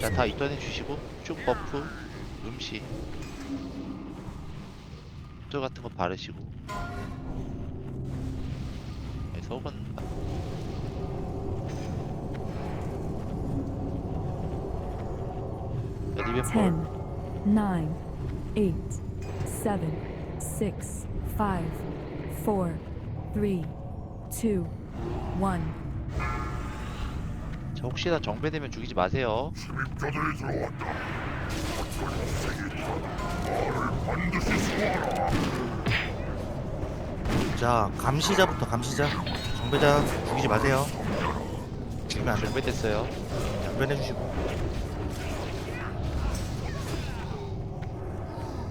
자, 다 입단해 주시고 쭉 버프, 음식 저 같은 거 바르시고. 네, 자, 리벤 10, 볼 9, 8, 7, 6, 5, 4, 3, 2, 1. 자, 혹시나 정배되면 죽이지 마세요. 침입자들이 들어왔다. 어떤 반드시 수호하라. 자 감시자부터 감시자 정배자 죽이지 마세요 죽이면 안돼 정배됐어요. 변해 주시고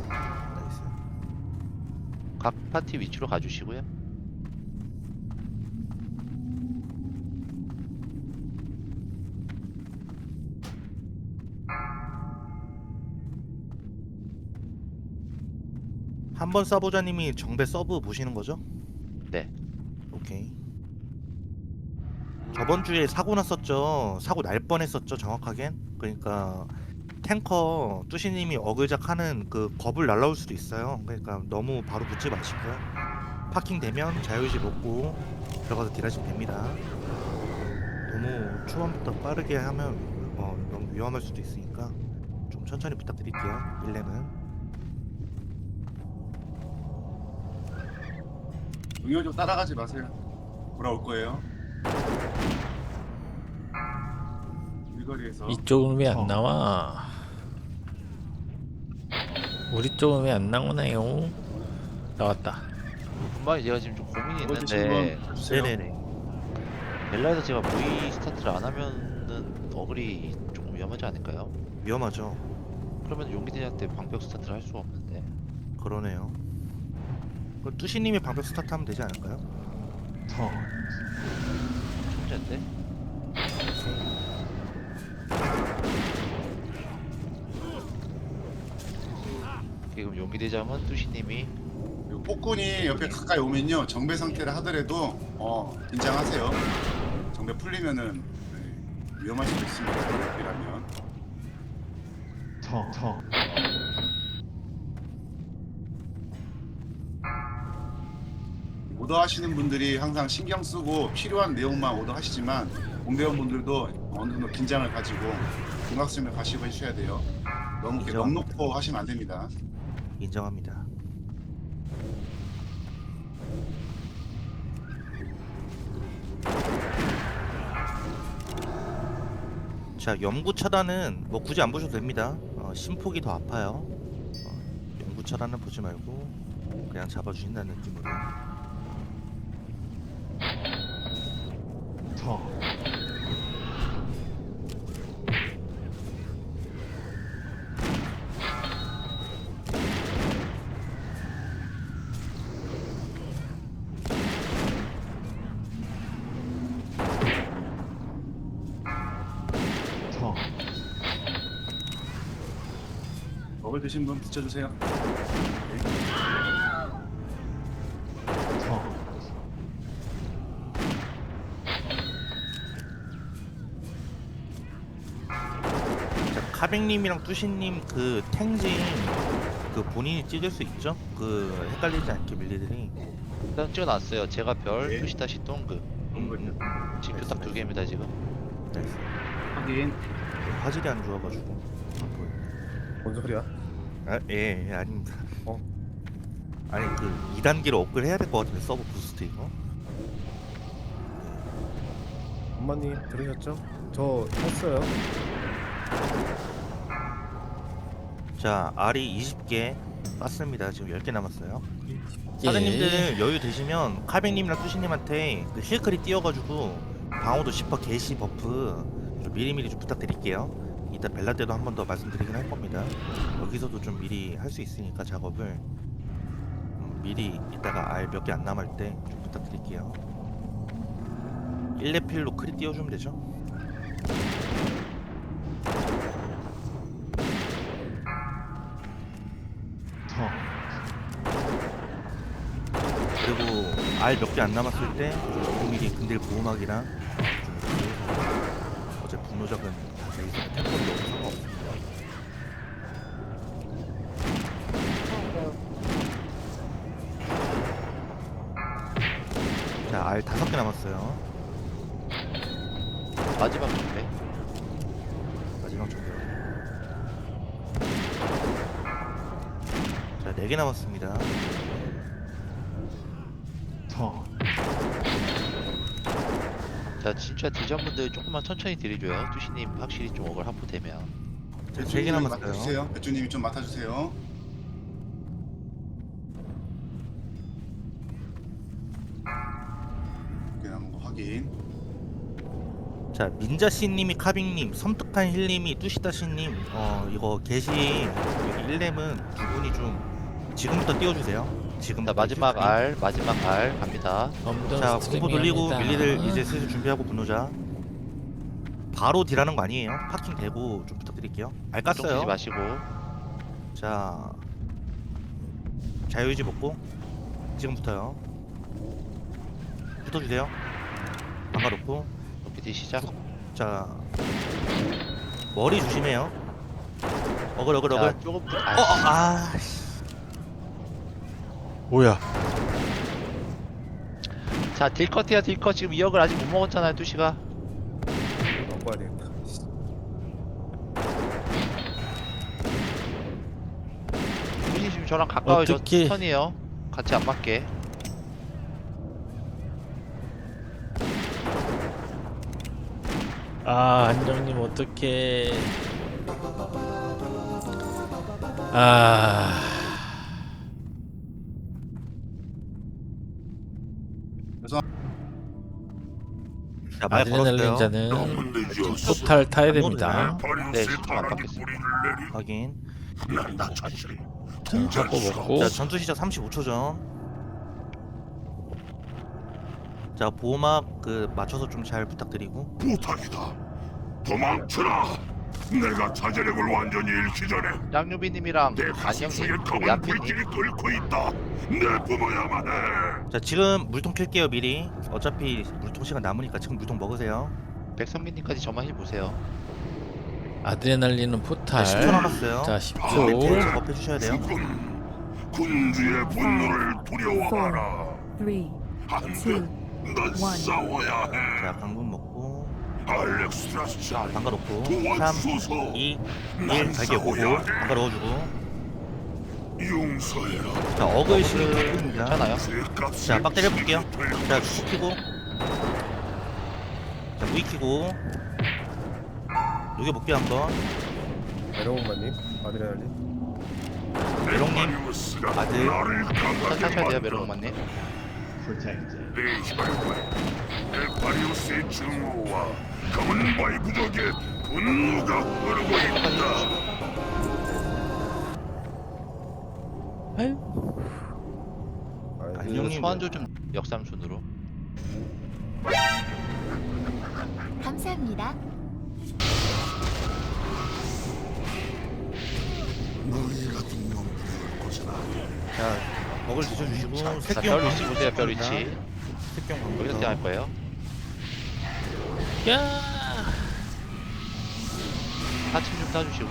나이스 각 파티 위치로 가주시고요. 한번 서보자님이 정배 서브 보시는 거죠? 네. 오케이. 저번 주에 사고 났었죠. 사고 날 뻔했었죠 정확하겐 그러니까 탱커 뚜시님이 어글작 하는 그 겁을 날라올 수도 있어요. 그러니까 너무 바로 붙지 마시고요. 파킹 되면 자유의지 먹고 들어가서 딜하시면 됩니다. 너무 초반부터 빠르게 하면 어, 너무 위험할 수도 있으니까 좀 천천히 부탁드릴게요 1렘은 응용 좀 따라가지 마세요. 돌아올 거예요. 일거리에서 이쪽은 왜 어. 안 나와? 우리 쪽은 왜 안 나오나요? 나왔다. 분명히 제가 지금 좀 고민이 있는데 주세요. 네네네 벨라에서 제가 모의 스타트를 안 하면은 어글이 조금 위험하지 않을까요? 위험하죠 그러면 용기대한테 방벽 스타트를 할 수가 없는데 그러네요. 그 뚜시님이 방벽 스타트 하면 되지 않을까요? 천재인데? 지금 용기대장은 뚜시님이 그리고 폭군이 옆에 가까이 오면요 정배 상태를 하더라도 어 긴장하세요. 정배 풀리면은 네, 위험할 수도 있습니다. 이라면 오더 하시는 분들이 항상 신경 쓰고 필요한 내용만 오더 하시지만 공대원분들도 어느 정도 긴장을 가지고 경각심을 가시고 해주셔야 돼요. 너무 이렇게 인정. 넉 놓고 하시면 안 됩니다. 인정합니다. 자, 염구 차단은 뭐 굳이 안 보셔도 됩니다. 어, 심폭이 더 아파요. 어, 염구 차단은 보지 말고 그냥 잡아주신다는 느낌으로. 먹을 드신 분 붙여주세요. 자, 카백님이랑 뚜시님 그 탱징 그 본인이 찢을 수 있죠? 그 헷갈리지 않게 밀리들이. 일단 찍어놨어요. 제가 별, 예. 뚜시다시 동그 동글요. 지금 딱두 개입니다 지금. 나이스. 확인. 화질이 안 좋아가지고. 뭔 소리야? 아, 예, 예, 아닙니다. 어? 아니 그 2단계로 업글 해야 될 것 같은데 서버 부스트 이거. 엄마님 들으셨죠? 저 했어요. 자, 알이 20개 땄습니다. 지금 10개 남았어요. 예. 사장님들 여유 되시면 카백님이랑 뚜시님한테 그 힐크리 띄워가지고 방어도 10% 개시 버프 좀 미리미리 좀 부탁드릴게요. 이따 벨라 때도 한 번 더 말씀드리긴 할 겁니다. 여기서도 좀 미리 할 수 있으니까 작업을 음, 미리 이따가 알 몇 개 안 남을 때 좀 부탁드릴게요. 1레필로 크리 띄워주면 되죠. 알 몇 개 안 남았을 때 공일이 근딜 보호막이랑 어제 분노적은 다 여기서 템포이 너무 상관없습니다. 자, 알 다섯 개 남았어요. 마지막 정배 마지막 정도. 자, 네 개 남았어요 진짜 디전분들 조금만 천천히 들이줘요. 뚜시님 확실히 좀 억울 하프되면. 세개 배추님이 남았어요. 맡아주세요. 배추님이 좀 맡아주세요. 꽤 남은 거 확인. 자, 민자 씨님이 카빙님, 섬뜩한 힐님이 뚜시다 씨님, 어 이거 게시 여기 1렘은 두 분이 좀 지금부터 띄워주세요. 지금 자 마지막 알 마지막 알 갑니다. 자, 공포 돌리고. 밀리를 이제 슬슬 준비하고 분노자. 바로 딜하는 거 아니에요. 파킹 되고 좀 부탁드릴게요. 알 깠어요. 마시고. 자, 자유유지 먹고 지금부터요. 붙어주세요. 방가 놓고 이렇게 딜 시작. 자 머리 조심해요. 어글 어글 어글. 자 조금. 어, 어, 아, 아, 씨. 뭐야? 자 딜컷해요 딜컷 지금 2억을 아직 못 먹었잖아요 뚜시가. 먹어야 되겠다. 뚜시 지금 저랑 가까워요. 저 어떡해. 스턴이에요. 같이 안 맞게. 아 한정님 어떡해 아 자, 말 너무 늦었어. 포탈 타야 됩니다 네, 안 받겠습니다. 확인. 난나 먹고 자, 전투 시작 35초 전. 자, 보호막 그 맞춰서 좀 잘 부탁드리고. 부탁이다. 도망쳐라. 내가 자제력을 완전히 잃기 전에 양유비님이랑 내 가슴 속에 안녕님 검은 얌피님 불길이 끓고 있다. 내 뿜어야만 해. 자, 지금 물통 켤게요, 미리. 어차피 물통 시간 남으니까 지금 물통 먹으세요. 백성민님까지 저만 힐 보세요. 아드레날린은 자, 포탈 10초 남았어요. 자딜 10초 작업해 주셔야 돼요. 죽음. 군주의 분노를 두려워하라. Three, 안 two, 돼. 넌 one. 싸워야 해. 자, 강분 먹고. 알렉스라스. 방가 놓고. 3, 도와주소서. 2, 1. 갈게 오고. 방가 넣어주고. 용서해라. 자, 어글 실드 입니다 괜찮아요? 쇠값을 자, 빡 때려볼게요. 될 자, 키고. 자, 무이 키고. 녹여볼게요, 한번. 메롱마님 아드레날린. 메롱님. 메롱님 아들. 천천히. 내 증오와 검은 바위 부족의 분노가 흐르고 있다 아, 아니, 그 형님. 소환조 좀 역삼순으로. 감사합니다. 너희 같은 놈들을 고생하 자, 어글 드셔주시고. 자, 별 위치 보세요 별 위치. 색경 여기서 광고. 할 거예요. 야 하침 좀 따주시고.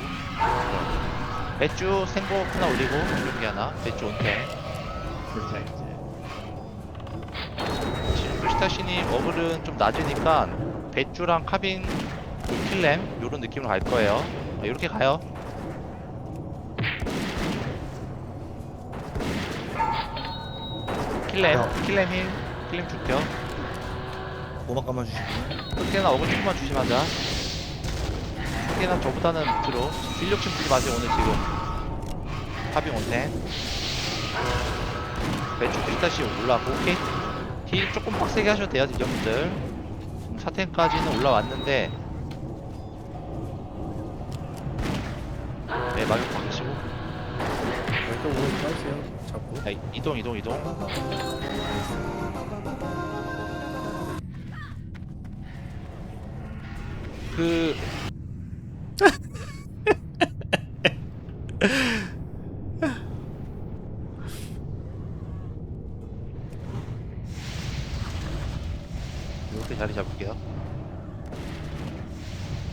배추 생고 하나 올리고 이렇게 하나. 배추 온태. 지금 루시타시님 어글은 좀 낮으니까 배추랑 카빈 그 킬렘 요런 느낌으로 갈 거예요. 아, 이렇게 가요. 킬렘, 킬렘 힐, 킬렘 줄게요. 보막 감아주시고. 흑대나 어글 조금만 조심하자. 흑대나 저보다는 밑으로 실력 좀 주지 마세요 오늘 지금. 합이 온네. 배추 비스타시 올라가고 오케이. 딜 조금 빡세게 하셔도 돼요 딜러분들. 지금 사템까지는 올라왔는데. 네 마격 박으시고. 일단 오늘 빠지세요. 잡고. 자, 이동 이동 이동. 그 이렇게 자리 잡을게요.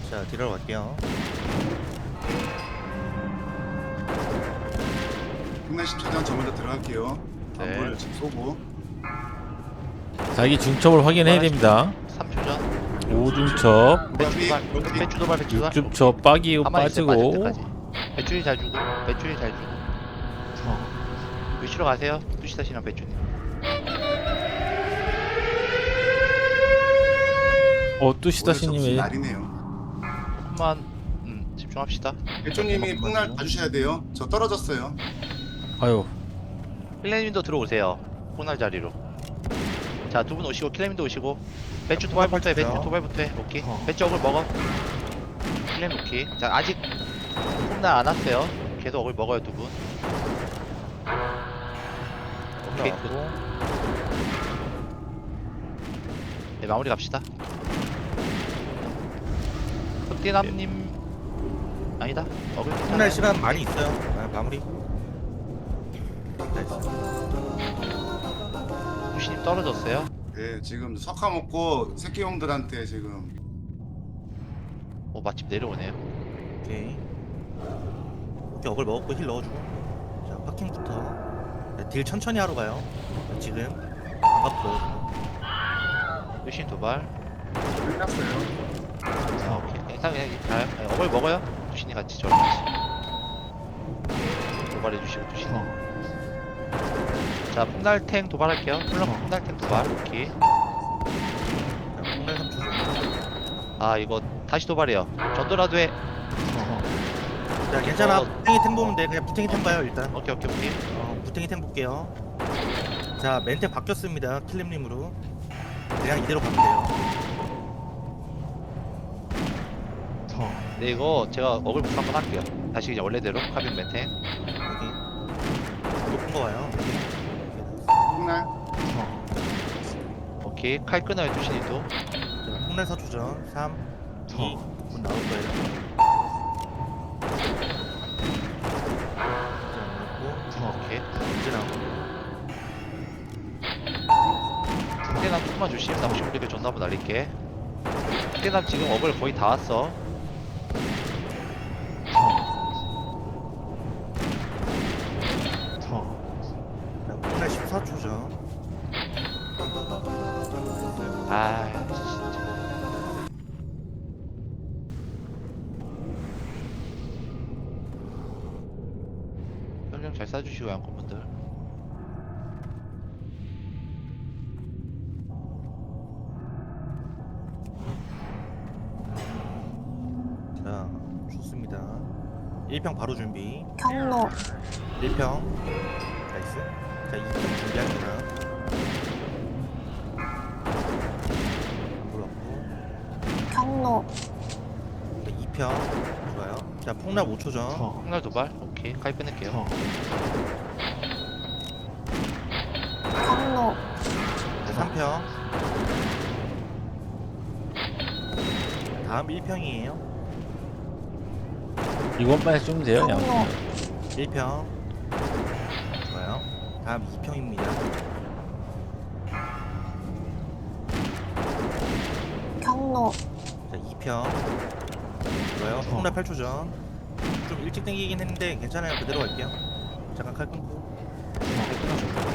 자, 딜하러 갈게요. 흉내 10초 전저 먼저 들어갈게요. 네. 안물 지금 쏘고. 자기 중첩을 확인해야 됩니다 3초 전. 5중첩 배추 도발. 배추 도발. 배추 도발. 6중첩 빠기고 가만히 있어, 빠질 빠지고 때까지. 배추리 잘 주고. 배추리 잘 주고. 위치로 가세요. 투시다시랑 배추님. 어 오늘 뚜시다시님의 날이네요. 조금만 음, 집중합시다. 배추님이 폭날 봐주셔야 돼요. 저 떨어졌어요. 아유 클레님도 들어오세요. 코날 자리로. 자, 두 분 오시고 클레님도 오시고. 배추 도발부터 해. 배추 도발부터 해. 오케이. 배추 어글 먹어. 클레임 오케이. 자, 아직 홈날 안 왔어요. 계속 어글 먹어요, 두 분. 오케이. 굿. 네, 마무리 갑시다. 흑디남님 아니다. 어글 날 괜찮아요. 시간 많이 있어요. 아, 마무리. 나이스. 무신님 떨어졌어요. 네, 지금 석화 먹고 새끼용들한테 지금 어, 마침 내려오네요. 오케이. 오케이 어글 먹었고 힐 넣어주고. 자 파킹부터. 자, 딜 천천히 하러 가요. 자, 지금 반갑고 넣어주고. 유신 도발. 끝났어요. 아, 오케이. 괜찮아, 그냥 가요. 아니, 어글 먹어요. 두신이 같이 저랑 같이. 도발해 주시고 두신. 자, 폭날탱 도발할게요. 플럼 폭날탱 도발. 오케이. 자 폭날 3초 줘. 아, 이거 다시 도발해요. 전도라도 해. 자 괜찮아. 어. 부탱이 템 보면 돼. 그냥 부탱이 템 봐요 일단. 오케이, 오케이, 오케이. 어, 부탱이 템 볼게요. 자 멘트 바뀌었습니다. 킬림님으로. 그냥 이대로 가면 돼요. 네, 이거 제가 어글 복사 한번 할게요. 다시 그냥 원래대로 카빈 멘탱. 여기. 높은 거 와요. 폭날. 오케이. 칼 끊어요, 두신이도. 자, 폭날 서주전 3, 2, 곧 나올 거예요. 자, 나왔고, 오케이. 이제 나오고. 흑대남 조금만 조심. 나 혹시 우리가 전화 한번 날릴게. 흑대남 지금 어글 거의 다 왔어. 잘 쏴주시고 양권분들. 자, 좋습니다. 1평 바로 준비. 경로 1평. 나이스. 자, 2평 준비합니다. 안 불렀고. 경로 자, 2평. 자, 폭락 5초 전. 폭날 도발. 오케이. 칼 끊을게요. 경로 자, 3평. 다음 1평이에요. 이번 판에 좀 돼요 양 경로 1평. 좋아요. 다음 2평입니다. 경로 자, 2평. 좋아요. 폭락 8초 전. 좀 일찍 당기긴 했는데 괜찮아요. 그대로 갈게요. 잠깐 칼 끊고.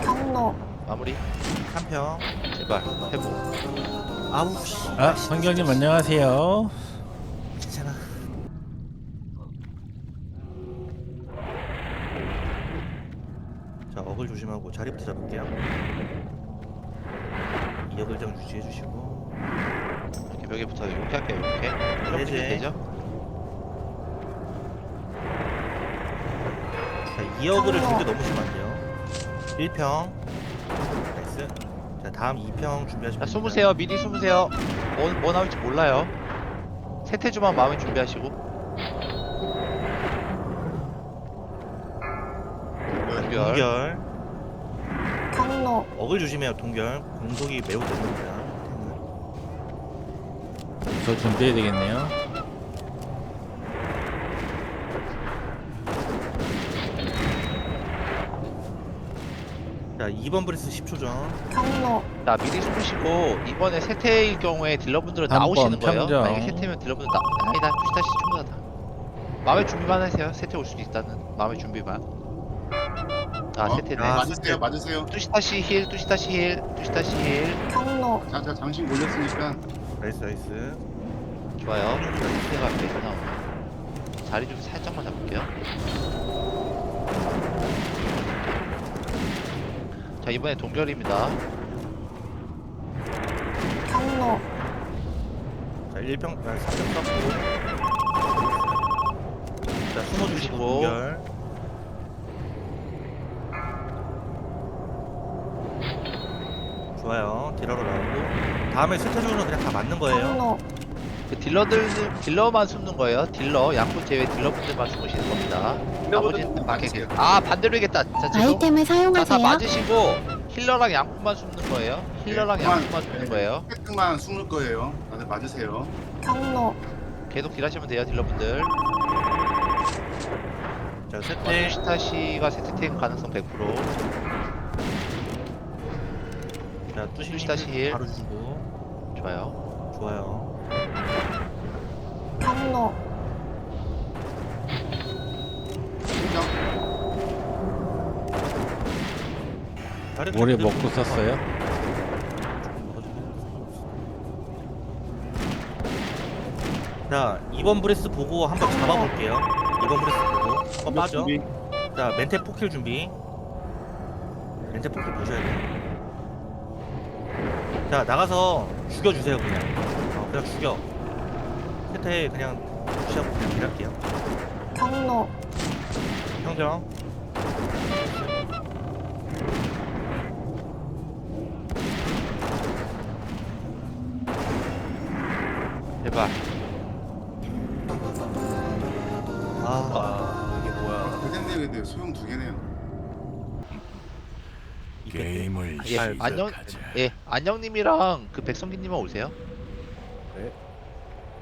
경로 마무리. 3평. 제발. 회복. 아우 씨. 아 성경님 안녕하세요 괜찮아. 자, 어글 조심하고 자리부터 잡을게요. 이 어글장 유지해 주시고. 붙어 이렇게 할게요. 이렇게. 이렇게 네네. 되죠? 자, 이 어글을 준비 너무 심한데요. 1평. 나이스. 자, 다음 2평 준비하시면 자, 숨으세요. 미리 숨으세요. 뭐, 뭐 나올지 몰라요. 세태주만 마음에 준비하시고. 연결. 동결. 경로 어글 조심해요, 동결. 공속이 매우 느립니다. 저 준비해야 되겠네요 자, 2번 브레스 10초 전. 경로 자 미리 숨으시고 이번에 세태일 경우에 딜러분들은 한 나오시는 번 거예요. 평정. 만약에 세태면 딜러분들 나 아니다 투시다시 충분하다. 마음의 준비만 하세요. 세태 올 수도 있다는 마음의 준비만. 아 어? 세트네. 아, 맞으세요 맞으세요 투시타시 힐, 투시타시 힐, 투시타시 힐. 경로 자 자 장신 올렸으니까 나이스 나이스. 좋아요. 세트가 앞에서 나오네. 자리 좀 살짝만 잡을게요. 자 이번에 동결입니다. 경로 자 1평, 아, 3평 썼고. 자 숨어주시고 주시고. 동결. 좋아요. 딜러로 나오고 다음에 스태줄은 그냥 다 맞는 거예요. 경로 그 딜러들 딜러만 숨는 거예요. 딜러 양꾼 제외 딜러분들만 숨으시는 겁니다. 나머지는 밖에 계세요. 아 반대로겠다. 자 지금 아이템을 다 사용하세요. 맞으시고 힐러랑 양꾼만 숨는 거예요. 힐러랑 네, 양꾼만 그만. 숨는 네. 거예요. 획득만 숨을 거예요 다들 맞으세요 경로 계속 딜하시면 돼요, 딜러분들. 자 세태. 투시타시가 세트템 가능성 100%. 자 뚜시 투시다시 힐. 바로 주고. 좋아요. 좋아요. 다른 모래 쪽도 먹고 썼어요? 먹어주긴 상관없어. 자 2번 브레스 보고 한번 잡아볼게요. 2번 브레스 보고 한번 빠져. 준비. 자 멘테 포킬 준비. 멘테 포킬 보셔야 돼요. 자 나가서 죽여주세요 그냥. 어, 그냥 죽여. 세태 그냥 무시하고 그냥 일할게요. 경로 평정. 제발. 아 이게 뭐야? 그랬네요 근데 소용 두 개네요 게임을 예, 안녕. 예, 안녕님이랑 그 백성기님만 오세요.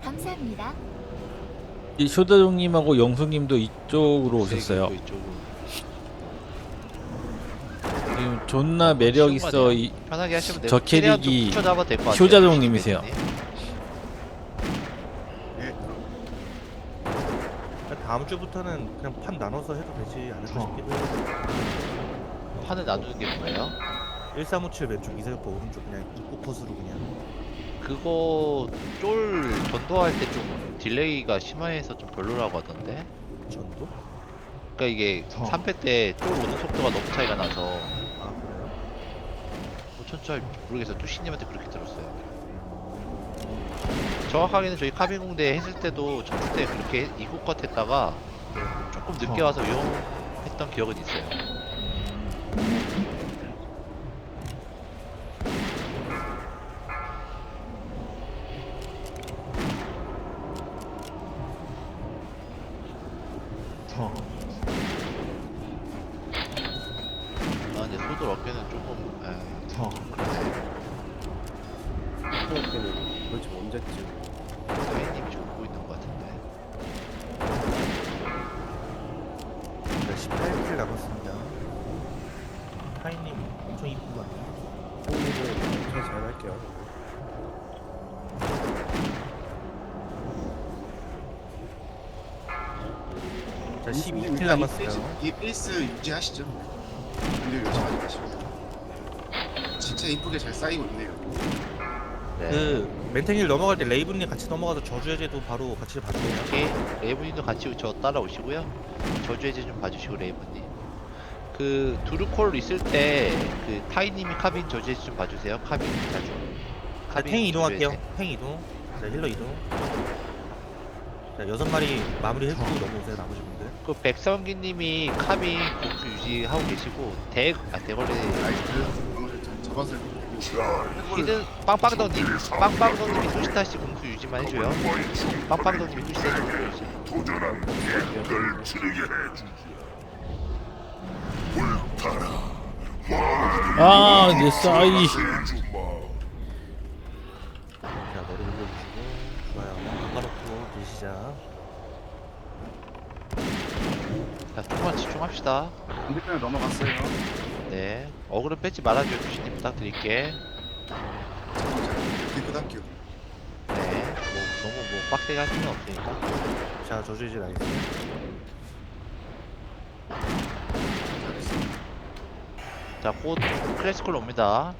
감사합니다. 이 쇼다종님하고 영수님도 이쪽으로 오셨어요. 네. 지금 존나 매력 있어. 이 편하게 하시면 돼요. 저 최대한 좀 캐릭이. 효자동님이세요. 예 다음 주부터는 그냥 판 나눠서 해도 되지 않을까 싶기도 해요. 판을 나누는 게 뭐예요? 1357 왼쪽 이세혁보 오른쪽 그냥 입구 컷으로 그냥 그거 쫄 전도할 때 좀 딜레이가 심해서 좀 별로라고 하던데. 전도? 그러니까 이게 3패 때 쫄 오는 속도가 너무 차이가 나서 아 그래요? 뭐 천천히 모르겠어요. 뚜시님한테 그렇게 들었어요. 정확하게는 저희 카빙공대 했을 때도 첫때 그렇게 이국컷 했다가 조금 늦게 와서 위험했던 기억은 있어요. 아 이제 소들 어깨는 조금 에, 초등학교는 도대체 언제쯤? 사인님이 좀 보고 있는 것 같은데. 자 18킬 남았습니다 타이님 엄청 이쁜 거 같아요. 형님은 제가 잘 할게요. 자이 12킬 남았어요. 이 페이스 유지하시죠. 근데 요즘 하지 마시고. 진짜 이쁘게 잘 쌓이고 있네요. 네. 그 멘탱일 넘어갈 때 레이븐님 같이 넘어가서 저주해제도 바로 같이 봐주세요. 이렇게 레이븐님도 같이 저 따라오시고요. 저주해제 좀 봐주시고 레이븐님. 그 두루콜 있을 때 그 타이님이 카빈 저주해제 좀 봐주세요. 카빈 자주. 자, 탱 이동할게요. 탱 이동 자 힐러 이동 자 여섯 마리 마무리 해주고 넘어오세요 나머지 분들 그 백성기님이 카빈 공수 유지하고 계시고 대, 아 대걸레 저것을 히든 빵빵덩님 빵빵덩님이 투시타시 공수 유지만 해줘요. 빵빵덩님이 투시타시 공수 유지. 도전한 걸 치르게 해주지 아, 내 싸이. 자 머리 올려주시고 좋아요 바꿔놓고 일시작 자 조금만 집중합시다. 반대편에 넘어갔어요 네. 어그로 뺏지 말아줘요. 투시님 부탁드릴게. 이렇게 끄덕겨 네. 뭐 너무 뭐 빡세게 할 수는 없으니까. 자 나이스 잘했어 자, 곧 클래시컬 옵니다.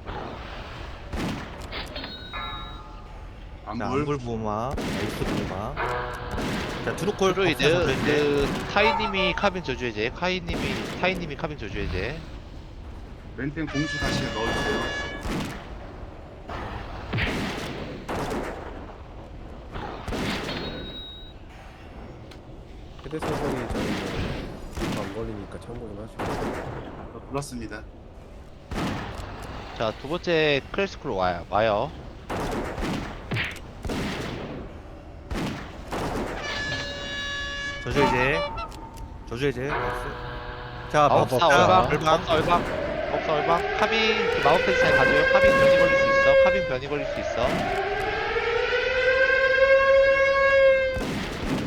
자, 안불 보호막, 에이스 보호막. 자, 드루콜 드루이드, 법사 저주해제. 그 타이님이 카빈 저주해제, 카이님이 타이님이 카빈 저주해제. 렌텐 공수 다시 넣어주세요. 휴대선이 저는 안 걸리니까 참고 좀 하시고. 어, 불렀습니다. 자, 두 번째 클래시컬 와요. 와요. 저주해제. 저주해제. 나이스. 자, 마법사 법사, 얼방, 얼방. 마법사 얼방, 법사 얼방. 카빈 그 마법 패스에 가져요. 카빈 변이 걸릴 수 있어. 카빈 변이 걸릴 수 있어.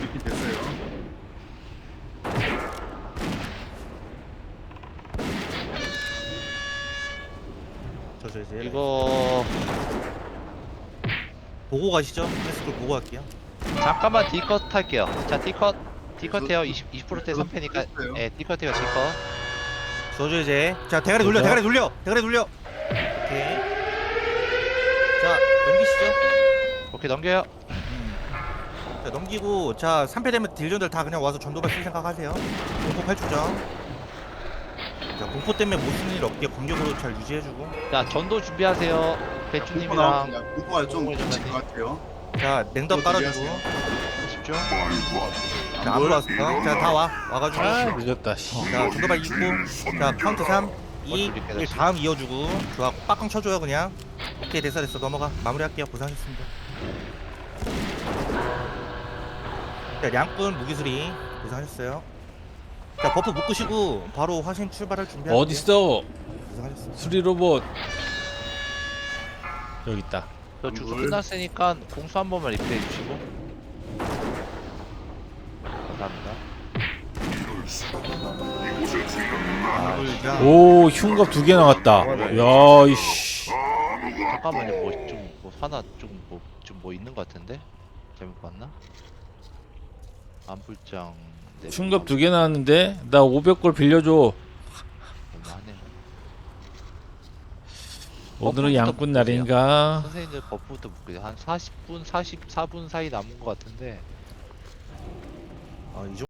이렇게 됐어요. 저주해제. 이거 보고 가시죠. 클래스콜 보고 갈게요. 잠깐만 D컷 할게요. 자, D컷, D컷 해요. 20, 20%대 그거 3패니까. 됐어요. 예, D컷 해요, D컷. 저주해제. 자, 대가리 돌려? 대가리 돌려, 대가리 돌려. 오케이. 자, 넘기시죠. 오케이, 넘겨요. 자, 넘기고, 자, 3패 되면 딜전들 다 그냥 와서 전도발 쓸 생각하세요. 공포 8초정. 자, 공포 때문에 못 쓰는 일 없게 공격으로 잘 유지해주고. 자, 전도 준비하세요. 배추님이랑. 공포가 좀 공포 미칠 전사님. 것 같아요. 자, 그거 깔아주고. 집중. 자, 안 왔어. 자, 다 와. 와가지고. 아 늦었다 씨. 자, 전도발 입고. 자, 카운트 3, 2, 1. 다음 이어주고. 좋아. 빡강 쳐줘요, 그냥. 오케이, 됐어, 됐어. 넘어가. 마무리할게요. 고생하셨습니다. 자, 양꾼 무기수리. 고생하셨어요. 자, 버프 묶으시고 바로 화신 출발할 있어? 고생하셨습니다. 수리 로봇 여기 있다. 저 주소 물. 끝났으니까 공수 한 번만 리플레이 주시고. 감사합니다. 자, 오 흉갑 두 개 나왔다. 야 이씨. 잠깐만요, 뭐좀뭐 하나 좀 뭐 좀 뭐 있는 것 같은데 잘못 봤나? 안불장. 네, 흉갑 두 개 나왔는데 나 500골 빌려줘. 너무하네. 오늘은 양꾼 날인가? 선생님들 버프부터 묶으세요. 한 40분, 44분 사이 남은 것 같은데. 아, 이